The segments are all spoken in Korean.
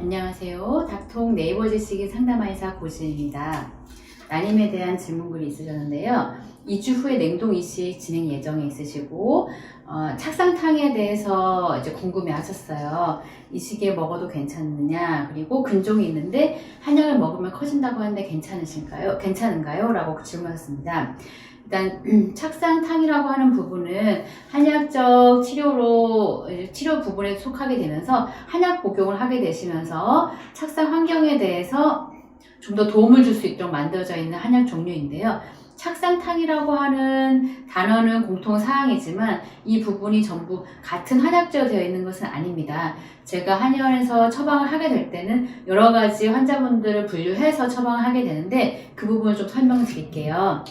안녕하세요. 닥통 네이버 지식인 상담의사 고진입니다. 난임에 대한 질문글이 있으셨는데요. 2주 후에 냉동 이식 진행 예정에 있으시고 어, 착상탕에 대해서 이제 궁금해 하셨어요. 이 시기에 먹어도 괜찮느냐 그리고 근종이 있는데 한약을 먹으면 커진다고 하는데 괜찮으신가요? 괜찮은가요? 라고 질문하셨습니다. 일단 착상탕이라고 하는 부분은 한약적 치료로 치료 부분에 속하게 되면서 한약 복용을 하게 되시면서 착상 환경에 대해서 좀 더 도움을 줄 수 있도록 만들어져 있는 한약 종류인데요. 착상탕이라고 하는 단어는 공통 사항이지만 이 부분이 전부 같은 한약재로 되어 있는 것은 아닙니다. 제가 한의원에서 처방을 하게 될 때는 여러 가지 환자분들을 분류해서 처방을 하게 되는데 그 부분을 좀 설명드릴게요.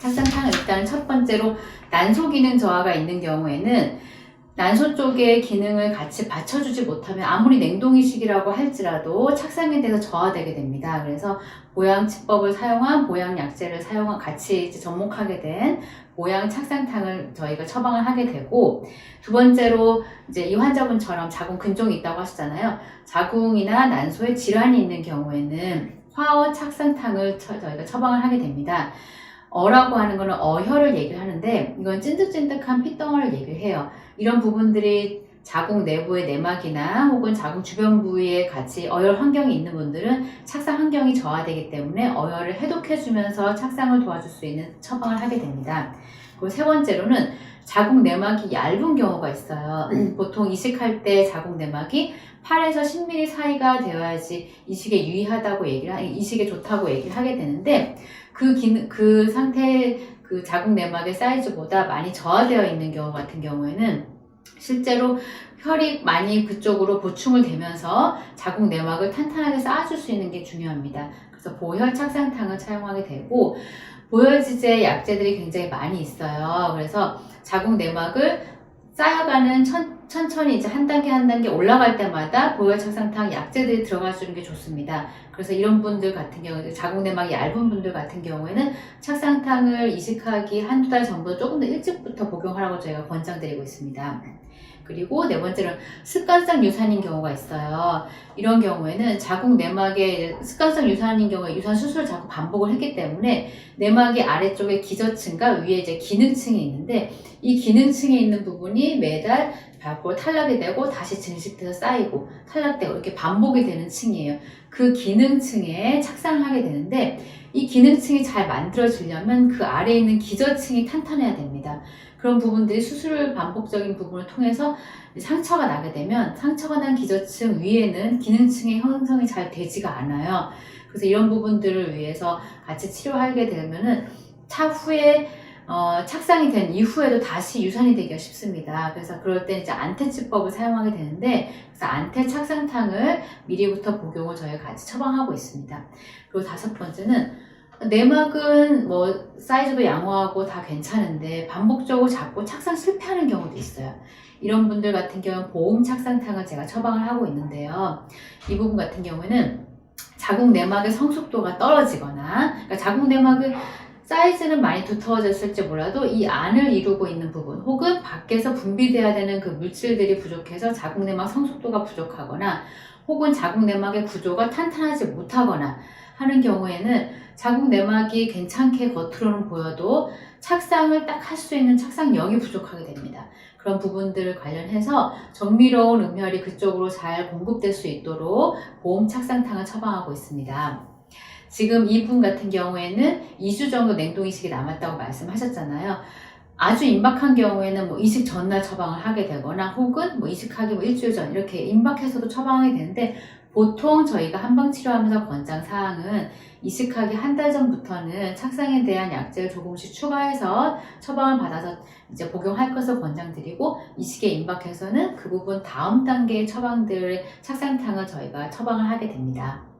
착상탕은 일단 첫 번째로 난소 기능 저하가 있는 경우에는 난소 쪽의 기능을 같이 받쳐주지 못하면 아무리 냉동이식이라고 할지라도 착상에 대해서 저하되게 됩니다. 그래서 보양치법을 사용한 보양약제를 사용한 같이 접목하게 된 보양 착상탕을 저희가 처방을 하게 되고 두 번째로 이제 이 환자분처럼 자궁 근종이 있다고 하시잖아요. 자궁이나 난소에 질환이 있는 경우에는 화어 착상탕을 처- 저희가 처방을 하게 됩니다. 어라고 하는 거는 어혈을 얘기를 하는데 이건 찐득찐득한 핏덩어리를 얘기를 해요. 이런 부분들이 자궁 내부의 내막이나 혹은 자궁 주변 부위에 같이 어혈 환경이 있는 분들은 착상 환경이 저하되기 때문에 어혈을 해독해주면서 착상을 도와줄 수 있는 처방을 하게 됩니다. 그리고 세 번째로는 자궁 내막이 얇은 경우가 있어요. 보통 이식할 때 자궁 내막이 8에서 10mm 사이가 되어야지 이식에 유의하다고 얘기를 하, 이식에 좋다고 얘기를 하게 되는데 그 기능 그 상태 그 자궁 내막의 사이즈보다 많이 저하되어 있는 경우 같은 경우에는 실제로 혈이 많이 그쪽으로 보충을 되면서 자궁 내막을 탄탄하게 쌓아줄 수 있는 게 중요합니다. 그래서 보혈 착상탕을 사용하게 되고 보혈지제 약제들이 굉장히 많이 있어요. 그래서 자궁 내막을 쌓여가는 천, 천천히 이제 한 단계 한 단계 올라갈 때마다 보혈 착상탕 약제들이 들어가 주는 게 좋습니다. 그래서 이런 분들 같은 경우 자궁 내막이 얇은 분들 같은 경우에는 착상탕을 이식하기 한두 달 전보다 조금 더 일찍부터 복용하라고 저희가 권장드리고 있습니다. 그리고 네 번째는 습관성 유산인 경우가 있어요. 이런 경우에는 자궁 내막에 습관성 유산인 경우에 유산 수술을 자꾸 반복을 했기 때문에 내막의 아래쪽에 기저층과 위에 이제 기능층이 있는데 이 기능층에 있는 부분이 매달 밖으로 탈락이 되고 다시 증식돼서 쌓이고 탈락되고 이렇게 반복이 되는 층이에요. 그 기능층에 착상을 하게 되는데 이 기능층이 잘 만들어지려면 그 아래에 있는 기저층이 탄탄해야 됩니다. 그런 부분들이 수술 반복적인 부분을 통해서 상처가 나게 되면 상처가 난 기저층 위에는 기능층의 형성이 잘 되지가 않아요. 그래서 이런 부분들을 위해서 같이 치료하게 되면은 차후에 어, 착상이 된 이후에도 다시 유산이 되기가 쉽습니다. 그래서 그럴 때 이제 안테치법을 사용하게 되는데, 그래서 안테 착상탕을 미리부터 복용을 저희가 같이 처방하고 있습니다. 그리고 다섯 번째는 내막은 뭐 사이즈도 양호하고 다 괜찮은데 반복적으로 자꾸 착상 실패하는 경우도 있어요. 이런 분들 같은 경우는 보험 착상탕을 제가 처방을 하고 있는데요. 이 부분 같은 경우에는 자궁 내막의 성숙도가 떨어지거나 그러니까 자궁 내막을 사이즈는 많이 두터워졌을지 몰라도 이 안을 이루고 있는 부분 혹은 밖에서 분비돼야 되는 그 물질들이 부족해서 자궁 내막 성숙도가 부족하거나 혹은 자궁 내막의 구조가 탄탄하지 못하거나 하는 경우에는 자궁 내막이 괜찮게 겉으로는 보여도 착상을 딱 할 수 있는 착상력이 부족하게 됩니다. 그런 부분들을 관련해서 정밀로운 음혈이 그쪽으로 잘 공급될 수 있도록 보험 착상탕을 처방하고 있습니다. 지금 이분 같은 경우에는 2주 정도 냉동 이식이 남았다고 말씀하셨잖아요. 아주 임박한 경우에는 뭐 이식 전날 처방을 하게 되거나 혹은 뭐 이식하기 뭐 일주일 전 이렇게 임박해서도 처방하게 되는데 보통 저희가 한방 치료하면서 권장 사항은 이식하기 한 달 전부터는 착상에 대한 약제를 조금씩 추가해서 처방을 받아서 이제 복용할 것을 권장드리고 이식에 임박해서는 그 부분 다음 단계의 처방들 착상탕을 저희가 처방을 하게 됩니다.